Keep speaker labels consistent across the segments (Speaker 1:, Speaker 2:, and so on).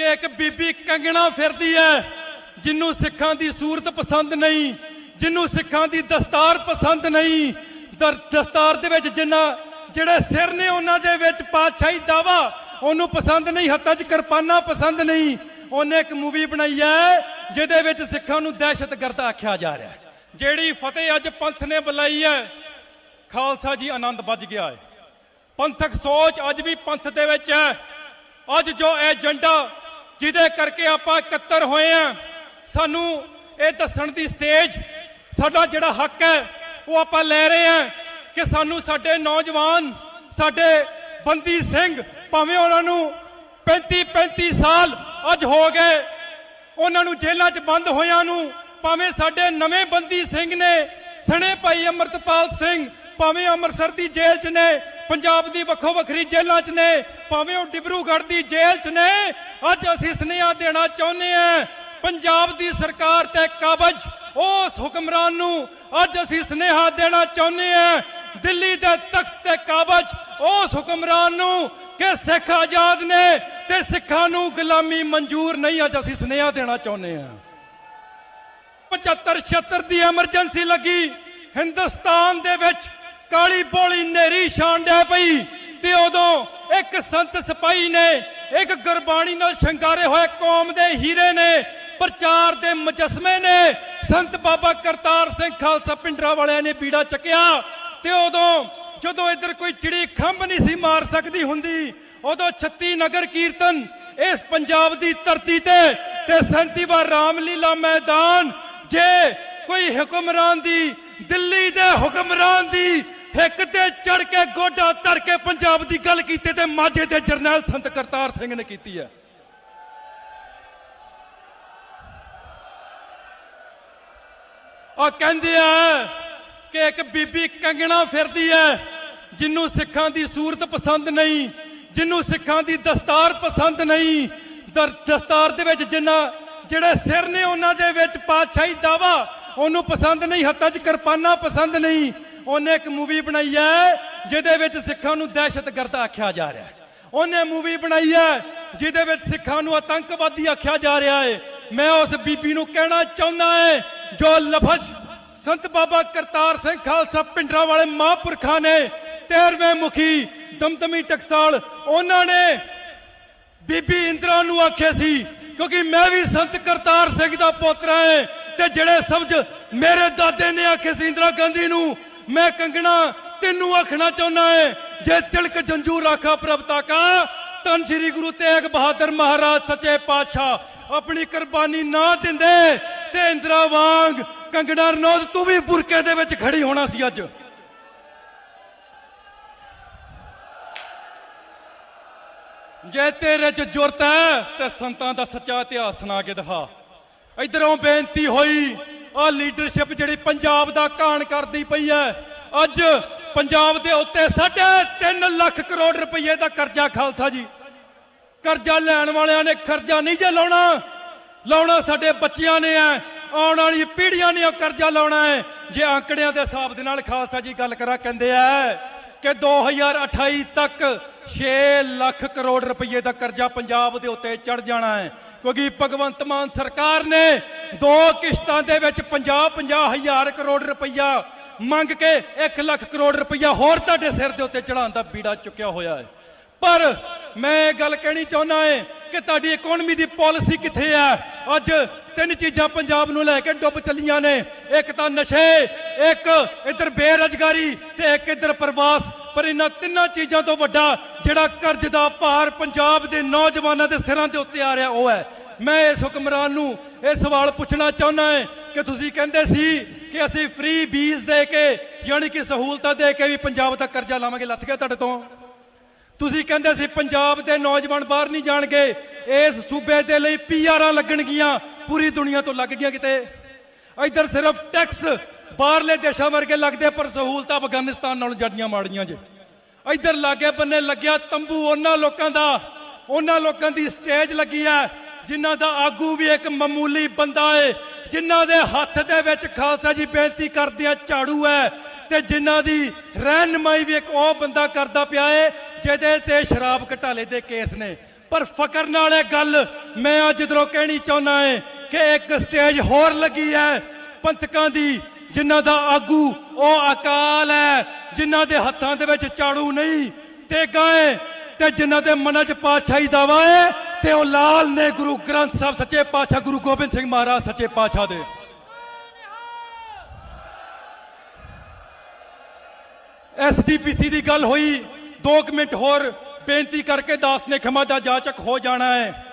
Speaker 1: ਕਿ ਇੱਕ ਬੀਬੀ ਕੰਗਣਾ ਫਿਰਦੀ ਹੈ ਜਿਹਨੂੰ ਸਿੱਖਾਂ ਦੀ ਸੂਰਤ ਪਸੰਦ ਨਹੀਂ ਜਿਹਨੂੰ ਸਿੱਖਾਂ ਦੀ ਦਸਤਾਰ ਪਸੰਦ ਨਹੀਂ। ਦਸਤਾਰ ਦੇ ਵਿੱਚ ਜਿੰਨਾ, ਜਿਹੜੇ ਸਿਰ ਨੇ ਉਹਨਾਂ ਦੇ ਵਿੱਚ ਪਾਤਸ਼ਾਹੀ ਦਾਵਾ, ਉਹਨੂੰ ਪਸੰਦ ਨਹੀਂ, ਹੱਥਾਂ 'ਚ ਕਿਰਪਾਨਾਂ ਪਸੰਦ ਨਹੀਂ। ਉਹਨੇ ਇੱਕ ਮੂਵੀ ਬਣਾਈ ਹੈ ਜਿਹਦੇ ਵਿੱਚ ਸਿੱਖਾਂ ਨੂੰ ਦਹਿਸ਼ਤਗਰਦ ਆਖਿਆ ਜਾ ਰਿਹਾ ਹੈ ਜਿਹੜੀ ਫਤਿਹ ਅੱਜ ਪੰਥ ਨੇ ਬੁਲਾਈ ਹੈ ਖਾਲਸਾ ਜੀ ਆਨੰਦ ਵੱਜ ਗਿਆ ਹੈ ਪੰਥਕ ਸੋਚ ਅੱਜ ਵੀ ਪੰਥ ਦੇ ਵਿੱਚ ਹੈ ਅੱਜ ਜੋ ਏਜੰਡਾ ਜਿਹਦੇ ਕਰਕੇ ਆਪਾਂ ਇਕੱਤਰ ਹੋਏ ਆ। ਸਾਨੂੰ ਇਹ ਦੱਸਣ ਦੀ ਸਟੇਜ, ਸਾਡਾ ਜਿਹੜਾ ਹੱਕ ਹੈ, ਉਹ ਆਪਾਂ ਲੈ ਰਹੇ ਆ ਕਿ ਸਾਨੂੰ ਸਾਡੇ ਨੌਜਵਾਨ, ਸਾਡੇ ਬੰਦੀ ਸਿੰਘ, ਭਾਵੇਂ ਉਹਨਾਂ ਨੂੰ 35 35 ਸਾਲ ਅੱਜ ਹੋ ਗਏ, ਉਹਨਾਂ ਨੂੰ ਜੇਲ੍ਹਾਂ 'ਚ ਬੰਦ ਹੋਇਆਂ ਨੂੰ, ਭਾਵੇਂ ਸਾਡੇ ਨਵੇਂ ਬੰਦੀ ਸਿੰਘ ਨੇ, ਸਣੇ ਭਾਈ ਅਮਰਤਪਾਲ ਸਿੰਘ, ਭਾਵੇਂ ਅੰਮ੍ਰਿਤਸਰ ਦੀ ਜੇਲ੍ਹ 'ਚ ਨੇ ਪੰਜਾਬ ਦੀ ਵੱਖੋ ਵੱਖਰੀ ਜੇਲ੍ਹਾਂ 'ਚ ਨੇ, ਭਾਵੇਂ ਉਹ ਡਿਬਰੂਗੜ੍ਹ ਦੀ ਜੇਲ੍ਹ 'ਚ ਨੇ, ਅੱਜ ਅਸੀਂ ਸੁਨੇਹਾ ਦੇਣਾ ਚਾਹੁੰਦੇ ਹਾਂ, ਪੰਜਾਬ ਦੀ ਸਰਕਾਰ ਤੇ ਕਾਬਜ, ਉਸ ਹੁਕਮਰਾਨ ਨੂੰ ਅੱਜ ਅਸੀਂ ਸੁਨੇਹਾ ਦੇਣਾ ਚਾਹੁੰਦੇ ਹਾਂ, ਦਿੱਲੀ ਦੇ ਤਖਤ ਤੇ ਕਾਬਜ, ਉਸ ਹੁਕਮਰਾਨ ਨੂੰ ਕਿ ਸਿੱਖ ਆਜ਼ਾਦ ਨੇ ਤੇ ਸਿੱਖਾਂ ਨੂੰ ਗੁਲਾਮੀ ਮਨਜ਼ੂਰ ਨਹੀਂ, ਅੱਜ ਅਸੀਂ ਸੁਨੇਹਾ ਦੇਣਾ ਚਾਹੁੰਦੇ ਹਾਂ। 75 76 ਦੀ ਐਮਰਜੈਂਸੀ ਲੱਗੀ, ਹਿੰਦੁਸਤਾਨ ਦੇ ਵਿੱਚ ਕਾਲੀ ਬੋਲੀ ਨੇਰੀ ਛਾਣ ਡੈ ਪਈ ਤੇ ਉਦੋਂ ਇੱਕ ਸੰਤ ਸਿਪਾਹੀ ਨੇ ਇੱਕ ਗੁਰਬਾਣੀ ਨਾਲ ਸ਼ਿੰਗਾਰੇ ਹੋਏ ਕੌਮ ਦੇ ਹੀਰੇ ਨੇ, ਪ੍ਰਚਾਰ ਦੇ ਮੁਜਸਮੇ ਨੇ, ਸੰਤ ਬਾਬਾ ਕਰਤਾਰ ਸਿੰਘ ਖਾਲਸਾ ਪਿੰਡਰਾ ਵਾਲਿਆਂ ਨੇ ਬੀੜਾ ਚੱਕਿਆ ਤੇ ਉਦੋਂ ਜਦੋਂ ਇੱਧਰ ਕੋਈ ਚਿੜੀ ਖੰਭ ਨਹੀਂ ਸੀ ਮਾਰ ਸਕਦੀ ਹੁੰਦੀ, ਉਦੋਂ 36 ਨਗਰ ਕੀਰਤਨ ਇਸ ਪੰਜਾਬ ਦੀ ਧਰਤੀ ਤੇ ਤੇ 37 ਵਾਰ ਰਾਮਲੀਲਾ ਮੈਦਾਨ, ਜੇ ਕੋਈ ਹੁਕਮਰਾਨ ਦੀ, ਦਿੱਲੀ ਦੇ ਹੁਕਮਰਾਨ ਦੀ ਹਿੱਕ ਤੇ ਚੜ ਕੇ ਗੋਡਾ ਧਰ ਕੇ ਪੰਜਾਬ ਦੀ ਗੱਲ ਕੀਤੀ ਤੇ ਮਾਝੇ ਦੇ ਜਰਨੈਲ ਸੰਤ ਕਰਤਾਰ ਸਿੰਘ ਨੇ ਕੀਤੀ ਹੈ। ਉਹ ਕਹਿੰਦੇ ਆ ਕਿ ਇੱਕ ਬੀਬੀ ਕੰਗਣਾ ਫਿਰਦੀ ਹੈ ਜਿਹਨੂੰ ਸਿੱਖਾਂ ਦੀ ਸੂਰਤ ਪਸੰਦ ਨਹੀਂ ਜਿਹਨੂੰ ਸਿੱਖਾਂ ਦੀ ਦਸਤਾਰ ਪਸੰਦ ਨਹੀਂ। ਦਸਤਾਰ ਦੇ ਵਿੱਚ ਜਿੰਨਾ ਜਿਹੜੇ ਸਿਰ ਨੇ ਉਹਨਾਂ ਦੇ ਵਿੱਚ ਪਾਤਸ਼ਾਹੀ ਦਾਵਾ, ਉਹਨੂੰ ਪਸੰਦ ਨਹੀਂ, ਹੱਥਾਂ 'ਚ ਕਿਰਪਾਨਾਂ ਪਸੰਦ ਨਹੀਂ। ਉਹਨੇ ਇੱਕ ਮੂਵੀ ਬਣਾਈ ਹੈ, ਜਿਹਦੇ ਵਿੱਚ ਸਿੱਖਾਂ ਨੂੰ ਦਹਿਸ਼ਤਗਰਦ ਆਖਿਆ ਜਾ ਰਿਹਾ ਹੈ। ਉਹਨੇ ਮੂਵੀ ਬਣਾਈ ਹੈ, ਜਿਹਦੇ ਵਿੱਚ ਸਿੱਖਾਂ ਨੂੰ ਆਤੰਕਵਾਦੀ ਆਖਿਆ ਜਾ ਰਿਹਾ ਹੈ। ਮੈਂ ਉਸ ਬੀਬੀ ਨੂੰ ਕਹਿਣਾ ਚਾਹੁੰਦਾ ਹਾਂ, ਜੋ ਲਫ਼ਜ਼ ਸੰਤ ਬਾਬਾ ਕਰਤਾਰ ਸਿੰਘ ਖਾਲਸਾ ਪਿੰਡਰਾ ਵਾਲੇ ਮਹਾਂਪੁਰਖਾਂ ਨੇ 13ਵੇਂ ਮੁਖੀ ਦਮਦਮੀ ਟਕਸਾਲ, ਉਹਨਾਂ ਨੇ ਬੀਬੀ ਇੰਦਰਾ ਨੂੰ ਆਖਿਆ ਸੀ, ਕਿਉਂਕਿ ਮੈਂ ਵੀ ਸੰਤ ਕਰਤਾਰ ਸਿੰਘ ਦਾ ਪੋਤਰਾ ਹਾਂ, ਤੇ ਜਿਹੜੇ ਸਬਜ ਮੇਰੇ ਦਾਦੇ ਨੇ ਆਖੇ ਸੀ ਇੰਦਰਾ ਗਾਂਧੀ ਨੂੰ ਮੈਂ ਕੰਗਣਾ, ਤੈਨੂੰ ਆਖਣਾ ਚਾਹੁੰਦਾ ਏ, ਜੇ ਤਿਲਕ ਜੰਜੂ ਰਾਖਾ ਪ੍ਰਭਤਾ ਕਾ ਤਨ ਸ੍ਰੀ ਗੁਰੂ ਤੇਗ ਬਹਾਦਰ ਮਹਾਰਾਜ ਸੱਚੇ ਪਾਤਸ਼ਾਹ, ਆਪਣੀ ਕੁਰਬਾਨੀ ਨਾ ਦਿੰਦੇ, ਤੇ ਇੰਦਰਾ ਵਾਂਗ ਕੰਗਣਾ ਰਣੌਤ, ਤੂੰ ਵੀ ਬੁਰਕੇ ਦੇ ਵਿੱਚ ਖੜੀ ਹੋਣਾ ਸੀ ਅੱਜ। ਜੇ ਤੇਰੇ ਚ ਜੁਰਤ ਹੈ, ਤੇ ਸੰਤਾਂ ਦਾ ਸੱਚਾ ਇਤਿਹਾਸ ਸੁਣਾ ਕੇ ਦਿਖਾ। ਇਧਰੋਂ ਬੇਨਤੀ ਹੋਈ ਆ ਲੀਡਰਸ਼ਿਪ ਜਿਹੜੀ ਪੰਜਾਬ ਦਾ ਕਾਣ ਕਰਦੀ ਪਈ ਹੈ। ਅੱਜ ਪੰਜਾਬ ਦੇ ਉੱਤੇ ਸਾਢੇ 3 ਲੱਖ ਕਰੋੜ ਰੁਪਏ ਦਾ ਕਰਜ਼ਾ ਖਾਲਸਾ ਜੀ। ਕਰਜ਼ਾ ਲੈਣ ਵਾਲਿਆਂ ਨੇ ਕਰਜ਼ਾ ਨਹੀਂ ਜੇ ਲਾਉਣਾ ਲਾਉਣਾ ਸਾਡੇ ਬੱਚਿਆਂ ਨੇ ਹੈ, ਆਉਣ ਵਾਲੀ ਪੀੜ੍ਹੀਆਂ ਨੇ ਕਰਜ਼ਾ ਲਾਉਣਾ ਹੈ। ਜੇ ਆંકੜਿਆਂ ਦੇ ਹਿਸਾਬ ਦੇ ਨਾਲ ਖਾਲਸਾ ਜੀ ਗੱਲ ਕਰਾਂ, ਕਹਿੰਦੇ ਆ ਕਿ 2028 ਤੱਕ 6 ਲੱਖ ਕਰੋੜ ਰੁਪਏ ਦਾ ਕਰਜ਼ਾ ਪੰਜਾਬ ਦੇ ਉੱਤੇ ਚੜ ਜਾਣਾ ਹੈ। ਕਿਉਂਕਿ ਭਗਵੰਤ ਮਾਨ ਸਰਕਾਰ ਨੇ ਦੋ ਕਿਸ਼ਤਾਂ ਦੇ ਵਿੱਚ 50 50 ਹਜ਼ਾਰ ਕਰੋੜ ਰੁਪਈਆ ਮੰਗ ਕੇ 1 ਲੱਖ ਕਰੋੜ ਰੁਪਈਆ ਹੋਰ ਤੁਹਾਡੇ ਸਿਰ ਦੇ ਉੱਤੇ ਚੜਾਉਣ ਦਾ ਬੀੜਾ ਚੁੱਕਿਆ ਹੋਇਆ ਹੈ। ਪਰ ਮੈਂ ਇਹ ਗੱਲ ਕਹਿਣੀ ਚਾਹੁੰਦਾ ਹਾਂ ਕਿ ਤੁਹਾਡੀ ਇਕਨੋਮੀ ਦੀ ਪਾਲਿਸੀ ਕਿੱਥੇ ਹੈ ਅੱਜ ਤਿੰਨ ਚੀਜ਼ਾਂ ਪੰਜਾਬ ਨੂੰ ਲੈ ਕੇ ਡੁੱਬ ਚੱਲੀਆਂ ਨੇ। ਇੱਕ ਤਾਂ ਨਸ਼ੇ, ਇੱਕ ਇੱਧਰ ਬੇਰੁਜ਼ਗਾਰੀ ਤੇ ਇੱਕ ਇੱਧਰ ਪ੍ਰਵਾਸ। ਪਰ ਇਹਨਾਂ ਤਿੰਨਾਂ ਚੀਜ਼ਾਂ ਤੋਂ ਵੱਡਾ ਜਿਹੜਾ ਕਰਜ਼ ਦਾ ਭਾਰ ਪੰਜਾਬ ਦੇ ਨੌਜਵਾਨਾਂ ਦੇ ਸਿਰਾਂ ਦੇ ਉੱਤੇ ਆ ਰਿਹਾ, ਉਹ ਹੈ। ਮੈਂ ਇਸ ਹੁਕਮਰਾਨ ਨੂੰ ਇਹ ਸਵਾਲ ਪੁੱਛਣਾ ਚਾਹੁੰਦਾ ਹਾਂ ਕਿ ਤੁਸੀਂ ਕਹਿੰਦੇ ਸੀ ਕਿ ਅਸੀਂ ਫ੍ਰੀ ਬੀਜ ਦੇ ਕੇ, ਯਾਨੀ ਕਿ ਸਹੂਲਤਾਂ ਦੇ ਕੇ ਵੀ ਪੰਜਾਬ ਦਾ ਕਰਜ਼ਾ ਲਾਵਾਂਗੇ। ਲੱਥ ਗਿਆ ਤੁਹਾਡੇ ਤੋਂ? ਤੁਸੀਂ ਕਹਿੰਦੇ ਸੀ ਪੰਜਾਬ ਦੇ ਨੌਜਵਾਨ ਬਾਹਰ ਨਹੀਂ ਜਾਣਗੇ, ਇਸ ਸੂਬੇ ਦੇ ਲਈ ਪੀਆਰਾਂ ਲੱਗਣਗੀਆਂ, ਪੂਰੀ ਦੁਨੀਆ ਤੋਂ ਲੱਗ ਗਈਆਂ ਕਿਤੇ। ਇੱਧਰ ਸਿਰਫ ਟੈਕਸ ਬਾਹਰਲੇ ਦੇਸ਼ਾਂ ਵਰਗੇ ਲੱਗਦੇ ਪਰ ਸਹੂਲਤਾਂ ਅਫਗਾਨਿਸਤਾਨ ਨਾਲੋਂ ਜੜੀਆਂ ਮਾੜੀਆਂ ਜੇ। ਇੱਧਰ ਲਾਗੇ ਬੰਨੇ ਲੱਗਿਆ ਤੰਬੂ, ਉਹਨਾਂ ਲੋਕਾਂ ਦਾ, ਉਹਨਾਂ ਲੋਕਾਂ ਦੀ ਸਟੇਜ ਲੱਗੀ ਹੈ, ਜਿਨ੍ਹਾਂ ਦਾ ਆਗੂ ਵੀ ਇੱਕ ਮਾਮੂਲੀ ਬੰਦਾ ਏ, ਜਿਨ੍ਹਾਂ ਦੇ ਹੱਥ ਦੇ ਵਿੱਚ ਖਾਲਸਾ ਜੀ ਬੇਨਤੀ ਕਰਦੇ ਆ, ਝਾੜੂ ਹੈ, ਤੇ ਜਿਨ੍ਹਾਂ ਦੀ ਰਹਿਨਮਾਈ ਵੀ ਇੱਕ ਉਹ ਬੰਦਾ ਕਰਦਾ ਪਿਆ ਏ ਜਿਹਦੇ ਤੇ ਸ਼ਰਾਬ ਘਟਾਲੇ ਦੇ ਕੇਸ ਨੇ। ਪਰ ਫਕਰ ਨਾਲ ਇਹ ਗੱਲ ਮੈਂ ਅੱਜ ਦਰੋਂ ਕਹਿਣੀ ਚਾਹੁੰਦਾ ਹਾਂ ਕਿ ਇੱਕ ਸਟੇਜ ਹੋਰ ਲੱਗੀ ਹੈ ਪੰਥਕਾਂ ਦੀ, ਜਿਨ੍ਹਾਂ ਦਾ ਆਗੂ ਉਹ ਅਕਾਲ ਹੈ, ਜਿਨ੍ਹਾਂ ਦੇ ਹੱਥਾਂ ਦੇ ਵਿੱਚ ਝਾੜੂ ਨਹੀਂ, ਤੇ ਗਾਏ, ਤੇ ਜਿਨ੍ਹਾਂ ਦੇ ਮਨਾਂ 'ਚ ਪਾਤਸ਼ਾਹੀ ਦਾਵਾ ਹੈ, ਤੇ ਉਹ ਲਾਲ ਨੇ ਗੁਰੂ ਗ੍ਰੰਥ ਸਾਹਿਬ ਸੱਚੇ ਪਾਤਸ਼ਾਹ ਗੁਰੂ ਗੋਬਿੰਦ ਸਿੰਘ ਮਹਾਰਾਜ ਸੱਚੇ ਪਾਤਸ਼ਾਹ ਦੇ। ਐਸਜੀਪੀਸੀ ਦੀ ਗੱਲ ਹੋਈ। 2 ਮਿੰਟ ਹੋਰ ਬੇਨਤੀ ਕਰਕੇ ਦਾਸ ਨੇ ਖਮਾ ਦਾ ਜਾਚਕ ਹੋ ਜਾਣਾ ਹੈ।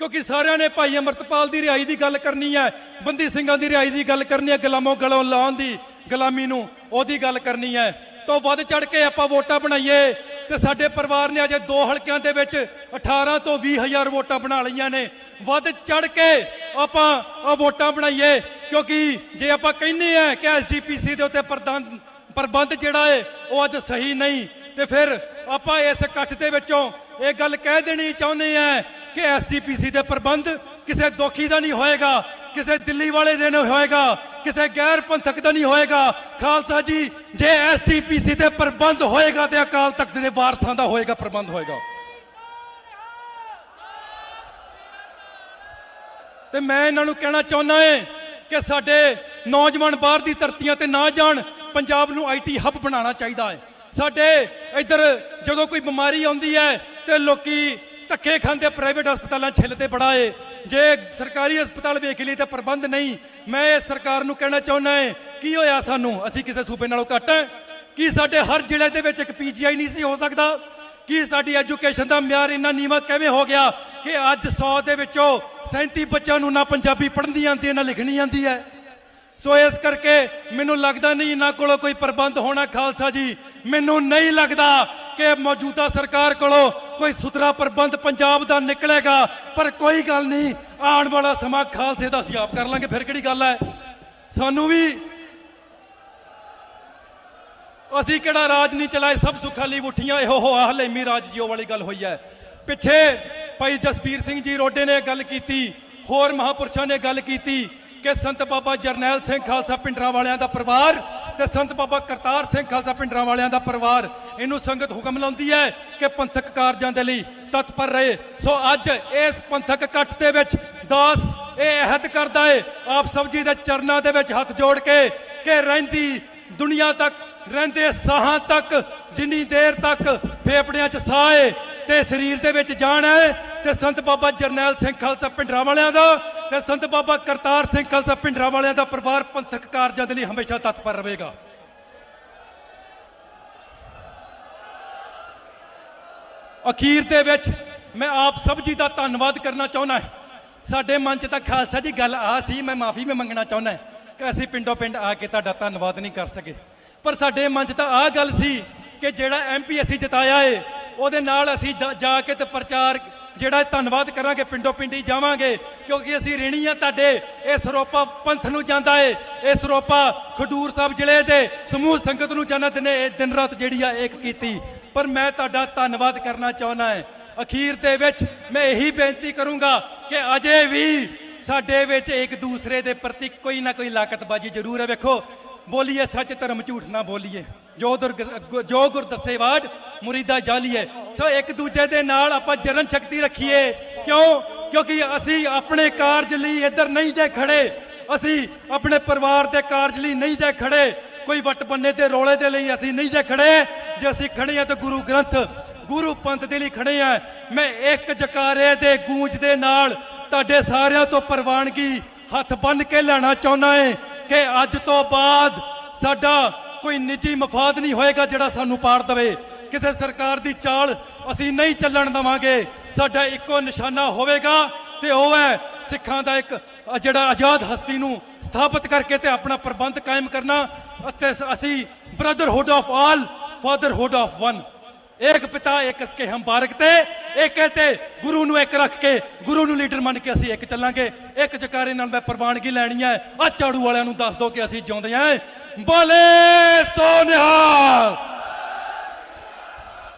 Speaker 1: ਕਿਉਂਕਿ ਸਾਰਿਆਂ ਨੇ ਭਾਈ ਅਮਰਤਪਾਲ ਦੀ ਰਿਹਾਈ ਦੀ ਗੱਲ ਕਰਨੀ ਹੈ, ਬੰਦੀ ਸਿੰਘਾਂ ਦੀ ਰਿਹਾਈ ਦੀ ਗੱਲ ਕਰਨੀ ਹੈ, ਗੁਲਾਮੋਂ ਗਲੋਂ ਲਾਉਣ ਦੀ ਗੁਲਾਮੀ ਨੂੰ ਉਹਦੀ ਗੱਲ ਕਰਨੀ ਹੈ। ਤੋਂ ਵੱਧ ਚੜ ਕੇ ਆਪਾਂ ਵੋਟਾਂ ਬਣਾਈਏ ਤੇ ਸਾਡੇ ਪਰਿਵਾਰ ਨੇ ਅਜੇ ਦੋ ਹਲਕਿਆਂ ਦੇ ਵਿੱਚ 18 ਤੋਂ 20 ਹਜ਼ਾਰ ਵੋਟਾਂ ਬਣਾ ਲਈਆਂ ਨੇ। ਵੱਧ ਚੜ ਕੇ ਆਪਾਂ ਆ ਵੋਟਾਂ ਬਣਾਈਏ, ਕਿਉਂਕਿ ਜੇ ਆਪਾਂ ਕਹਿੰਦੇ ਆ ਕਿ ਐਸਜੀਪੀਸੀ ਦੇ ਉੱਤੇ ਪ੍ਰਬੰਧ ਪ੍ਰਬੰਧ ਜਿਹੜਾ ਹੈ, ਉਹ ਅੱਜ ਸਹੀ ਨਹੀਂ ਤੇ ਫਿਰ ਆਪਾਂ ਇਸ ਇਕੱਠ ਦੇ ਵਿੱਚੋਂ ਇਹ ਗੱਲ ਕਹਿ ਦੇਣੀ ਚਾਹੁੰਦੇ ਆ ਕਿ ਐਸਜੀਪੀਸੀ ਦੇ ਪ੍ਰਬੰਧ ਕਿਸੇ ਦੋਖੀ ਦਾ ਨਹੀਂ ਹੋਏਗਾ, ਕਿਸੇ ਦਿੱਲੀ ਵਾਲੇ ਦੇ ਨਹੀਂ ਹੋਏਗਾ, ਕਿਸੇ ਗੈਰ ਪੰਥਕ ਦਾ ਨਹੀਂ ਹੋਏਗਾ। ਖਾਲਸਾ ਜੀ, ਜੇ ਐਸਜੀਪੀਸੀ ਦੇ ਪ੍ਰਬੰਧ ਹੋਏਗਾ ਤੇ ਅਕਾਲ ਤਖਤ ਦੇ ਵਾਰਸਾਂ ਦਾ ਹੋਏਗਾ ਪ੍ਰਬੰਧ ਹੋਏਗਾ। ਤੇ ਮੈਂ ਇਹਨਾਂ ਨੂੰ ਕਹਿਣਾ ਚਾਹੁੰਦਾ ਹਾਂ ਕਿ ਸਾਡੇ ਨੌਜਵਾਨ ਬਾਹਰ ਦੀ ਧਰਤੀਆਂ ਤੇ ਨਾ ਜਾਣ, ਪੰਜਾਬ ਨੂੰ ਆਈਟੀ ਹੱਬ ਬਣਾਉਣਾ ਚਾਹੀਦਾ ਹੈ। ਸਾਡੇ ਇੱਧਰ ਜਦੋਂ ਕੋਈ ਬਿਮਾਰੀ ਆਉਂਦੀ ਹੈ ਤੇ ਲੋਕੀ ਧੱਕੇ ਖਾਂਦੇ ਪ੍ਰਾਈਵੇਟ ਹਸਪਤਾਲਾਂ ਛਿੱਲਦੇ ਬੜਾ ਏ ਜੇ ਸਰਕਾਰੀ ਹਸਪਤਾਲ ਵੇਖ ਲਈ ਤਾਂ ਪ੍ਰਬੰਧ ਨਹੀਂ। ਮੈਂ ਇਹ ਸਰਕਾਰ ਨੂੰ ਕਹਿਣਾ ਚਾਹੁੰਦਾ ਹੈ, ਕੀ ਹੋਇਆ ਸਾਨੂੰ? ਅਸੀਂ ਕਿਸੇ ਸੂਬੇ ਨਾਲੋਂ ਘੱਟ ਹੈ। ਕੀ ਸਾਡੇ ਹਰ ਜ਼ਿਲ੍ਹੇ ਦੇ ਵਿੱਚ ਇੱਕ ਪੀਜੀਆਈ ਨਹੀਂ ਸੀ ਹੋ ਸਕਦਾ? ਕੀ ਸਾਡੀ ਐਜੂਕੇਸ਼ਨ ਦਾ ਮਿਆਰ ਇੰਨਾ ਨੀਵਾਂ ਕਿਵੇਂ ਹੋ ਗਿਆ ਕਿ ਅੱਜ 100 ਦੇ ਵਿੱਚੋਂ 37 ਬੱਚਿਆਂ ਨੂੰ ਨਾ ਪੰਜਾਬੀ ਪੜ੍ਹਨੀ ਆਉਂਦੀ ਹੈ ਨਾ ਲਿਖਣੀ ਆਉਂਦੀ ਹੈ? ਸੋ ਇਸ ਕਰਕੇ ਮੈਨੂੰ ਲੱਗਦਾ ਨਹੀਂ ਇਹਨਾਂ ਕੋਲੋਂ ਕੋਈ ਪ੍ਰਬੰਧ ਹੋਣਾ ਖਾਲਸਾ ਜੀ। ਮੈਨੂੰ ਨਹੀਂ ਲੱਗਦਾ ਕਿ ਮੌਜੂਦਾ ਸਰਕਾਰ ਕੋਲੋਂ ਕੋਈ ਸੁਥਰਾ ਪ੍ਰਬੰਧ ਪੰਜਾਬ ਦਾ ਨਿਕਲੇਗਾ, ਪਰ ਕੋਈ ਗੱਲ ਨਹੀਂ, ਆਉਣ ਵਾਲਾ ਸਮਾਂ ਖਾਲਸੇ ਦਾ ਅਸੀਂ ਆਪ ਕਰ ਲਾਂਗੇ। ਫਿਰ ਕਿਹੜੀ ਗੱਲ ਹੈ? ਸਾਨੂੰ ਵੀ ਅਸੀਂ ਕਿਹੜਾ ਰਾਜ ਨਹੀਂ ਚਲਾਏ, ਸਭ ਸੁਖਾਲੀ ਉਠੀਆਂ ਇਹੋ ਹੋ ਹਲੇਮੀ ਰਾਜ ਜੀਓ ਵਾਲੀ ਗੱਲ ਹੋਈ ਹੈ। ਪਿੱਛੇ ਭਾਈ ਜਸਬੀਰ ਸਿੰਘ ਜੀ ਰੋਡੇ ਨੇ ਗੱਲ ਕੀਤੀ, ਹੋਰ ਮਹਾਪੁਰਸ਼ਾਂ ਨੇ ਗੱਲ ਕੀਤੀ। ਕਿ ਸੰਤ ਬਾਬਾ ਜਰਨੈਲ ਸਿੰਘ ਖਾਲਸਾ ਪਿੰਡਰਾ ਵਾਲਿਆਂ ਦਾ ਪਰਿਵਾਰ ਤੇ ਸੰਤ ਬਾਬਾ ਕਰਤਾਰ ਸਿੰਘ ਖਾਲਸਾ ਪਿੰਡਰਾ ਵਾਲਿਆਂ ਦਾ ਪਰਿਵਾਰ, ਇਹਨੂੰ ਸੰਗਤ ਹੁਕਮ ਲਾਉਂਦੀ ਹੈ ਕਿ ਪੰਥਕ ਕਾਰਜਾਂ ਦੇ ਲਈ ਤਤਪਰ ਰਹੇ। ਸੋ ਅੱਜ ਇਸ ਪੰਥਕ ਇਕੱਠ ਦੇ ਵਿੱਚ ਦਾਸ ਇਹ ਅਹਿਦ ਕਰਦਾ ਹੈ ਆਪ ਸਭ ਜੀ ਦੇ ਚਰਨਾਂ ਦੇ ਵਿੱਚ ਹੱਥ ਜੋੜ ਕੇ ਕਿ ਰਹਿੰਦੀ ਦੁਨੀਆ ਤੱਕ, ਰਹਿੰਦੇ ਸਾਹਾਂ ਤੱਕ, ਜਿੰਨੀ ਦੇਰ ਤੱਕ ਫੇਫੜਿਆਂ 'ਚ ਸਾਹ ਹੈ ਤੇ ਸਰੀਰ ਦੇ ਵਿੱਚ ਜਾਣ ਹੈ ਤੇ ਸੰਤ ਬਾਬਾ ਜਰਨੈਲ ਸਿੰਘ ਖਾਲਸਾ ਪਿੰਡਰਾ ਵਾਲਿਆਂ ਦਾ ਤੇ ਸੰਤ ਬਾਬਾ ਕਰਤਾਰ ਸਿੰਘ ਖਾਲਸਾ ਪਿੰਡਰਾ ਵਾਲਿਆਂ ਦਾ ਪਰਿਵਾਰ ਪੰਥਕ ਕਾਰਜਾਂ ਦੇ ਲਈ ਹਮੇਸ਼ਾ ਤਤਪਰ ਰਹੇਗਾ। ਅਖੀਰ ਦੇ ਵਿੱਚ ਮੈਂ ਆਪ ਸਭ ਜੀ ਦਾ ਧੰਨਵਾਦ ਕਰਨਾ ਚਾਹੁੰਦਾ ਸਾਡੇ ਮਨ 'ਚ ਤਾਂ ਖਾਲਸਾ ਜੀ, ਗੱਲ ਆ ਸੀ, ਮੈਂ ਮਾਫੀ ਵੀ ਮੰਗਣਾ ਚਾਹੁੰਦਾ ਕਿ ਅਸੀਂ ਪਿੰਡੋਂ ਪਿੰਡ ਆ ਕੇ ਤੁਹਾਡਾ ਧੰਨਵਾਦ ਨਹੀਂ ਕਰ ਸਕੇ। ਪਰ ਸਾਡੇ ਮਨ 'ਚ ਤਾਂ ਆ ਗੱਲ ਸੀ ਕਿ ਜਿਹੜਾ ਐਮਪੀ ਅਸੀਂ ਜਿਤਾਇਆ ਏ, ਉਹਦੇ ਨਾਲ ਅਸੀਂ ਜਾ- ਜਾ ਕੇ ਤੇ ਪ੍ਰਚਾਰ ਜਿਹੜਾ ਧੰਨਵਾਦ ਕਰਾਂਗੇ, ਪਿੰਡੋਂ ਪਿੰਡੀ ਜਾਵਾਂਗੇ, ਕਿਉਂਕਿ ਅਸੀਂ ਰੇਣੀ ਆ ਤੁਹਾਡੇ, ਇਹ ਸਰੋਪਾ ਪੰਥ ਨੂੰ ਜਾਂਦਾ ਏ, ਇਹ ਸਰੋਪਾ ਖਡੂਰ ਸਾਹਿਬ ਜ਼ਿਲ੍ਹੇ ਦੇ ਸਮੂਹ ਸੰਗਤ ਨੂੰ ਜਨਤ ਨੇ ਇਹ ਦਿਨ ਰਾਤ ਜਿਹੜੀ ਆ ਇੱਕ ਕੀਤੀ। ਪਰ ਮੈਂ ਤੁਹਾਡਾ ਧੰਨਵਾਦ ਕਰਨਾ ਚਾਹੁੰਦਾ ਹੈ ਅਖੀਰ ਦੇ ਵਿੱਚ ਮੈਂ ਇਹੀ ਬੇਨਤੀ ਕਰੂੰਗਾ ਕਿ ਅਜੇ ਵੀ ਸਾਡੇ ਵਿੱਚ ਇੱਕ ਦੂਸਰੇ ਦੇ ਪ੍ਰਤੀ ਕੋਈ ਨਾ ਕੋਈ ਲਾਕਤਬਾਜੀ ਜ਼ਰੂਰ ਹੈ। ਵੇਖੋ ਬੋਲੀਏ, ਸੱਚ ਧਰਮ ਝੂਠ ਨਾ ਬੋਲੀਏ। ਜੋ ਦੁਰ ਜੋ ਗੁਰ ਦੱਸੇ ਬਾਦ ਮੁਰੀਦਾ ਜਾਲੀਏ। ਸੋ ਇੱਕ ਦੂਜੇ ਦੇ ਨਾਲ ਆਪਾਂ ਜਰਨ ਸ਼ਕਤੀ ਰੱਖੀਏ। ਕਿਉਂ? ਕਿਉਂਕਿ ਅਸੀਂ ਆਪਣੇ ਕਾਰਜ ਲਈ ਇੱਧਰ ਨਹੀਂ ਜੇ ਖੜੇ। ਅਸੀਂ ਆਪਣੇ ਪਰਿਵਾਰ ਦੇ ਕਾਰਜ ਲਈ ਨਹੀਂ ਜੇ ਖੜੇ। ਕੋਈ ਵਟ ਬੰਨੇ ਤੇ ਰੋਲੇ ਦੇ ਲਈ ਅਸੀਂ ਨਹੀਂ ਜੇ ਖੜੇ। ਜੇ ਅਸੀਂ ਖੜੇ ਆ ਤਾਂ ਗੁਰੂ ਗ੍ਰੰਥ, ਗੁਰੂ ਪੰਥ ਦੇ ਲਈ ਖੜੇ ਆ ਮੈਂ ਇੱਕ ਜਕਾਰੇ ਦੇ ਗੂੰਜ ਦੇ ਨਾਲ ਤੁਹਾਡੇ ਸਾਰਿਆਂ ਤੋਂ ਪ੍ਰਵਾਨਗੀ ਹੱਥ ਬੰਨ ਕੇ ਲੈਣਾ ਚਾਹੁੰਦਾ ਏ ਕਿ ਅੱਜ ਤੋਂ ਬਾਅਦ ਸਾਡਾ ਕੋਈ ਨਿੱਜੀ ਮਫਾਦ ਨਹੀਂ ਹੋਏਗਾ ਜਿਹੜਾ ਸਾਨੂੰ ਪਾੜ ਦਵੇ। ਕਿਸੇ ਸਰਕਾਰ ਦੀ ਚਾਲ ਅਸੀਂ ਨਹੀਂ ਚੱਲਣ ਦਵਾਂਗੇ। ਸਾਡਾ ਇੱਕੋ ਨਿਸ਼ਾਨਾ ਹੋਵੇਗਾ ਤੇ ਉਹ ਹੈ ਸਿੱਖਾਂ ਦਾ ਇੱਕ, ਜਿਹੜਾ ਆਜ਼ਾਦ ਹਸਤੀ ਨੂੰ ਸਥਾਪਿਤ ਕਰਕੇ ਤੇ ਆਪਣਾ ਪ੍ਰਬੰਧ ਕਾਇਮ ਕਰਨਾ ਅਤੇ ਅਸੀਂ brotherhood of all fatherhood of one ਇੱਕ ਪਿਤਾ ਇੱਕ ਸਕੇ ਹਮ ਤੇ ਇੱਕ ਤੇ ਗੁਰੂ ਨੂੰ ਇੱਕ ਰੱਖ ਕੇ ਗੁਰੂ ਨੂੰ ਲੀਡਰ ਮੰਨ ਕੇ ਅਸੀਂ ਇੱਕ ਚੱਲਾਂਗੇ ਇੱਕ ਜਕਾਰੇ ਨਾਲ ਮੈਂ ਪ੍ਰਵਾਨਗੀ ਲੈਣੀ ਹੈ ਆ ਝਾੜੂ ਵਾਲਿਆਂ ਨੂੰ ਦੱਸ ਦੋ ਕਿ ਅਸੀਂ ਜਿਉਂਦੇ ਆਂ ਬੋਲੇ ਸੋਨਿਹਾਲ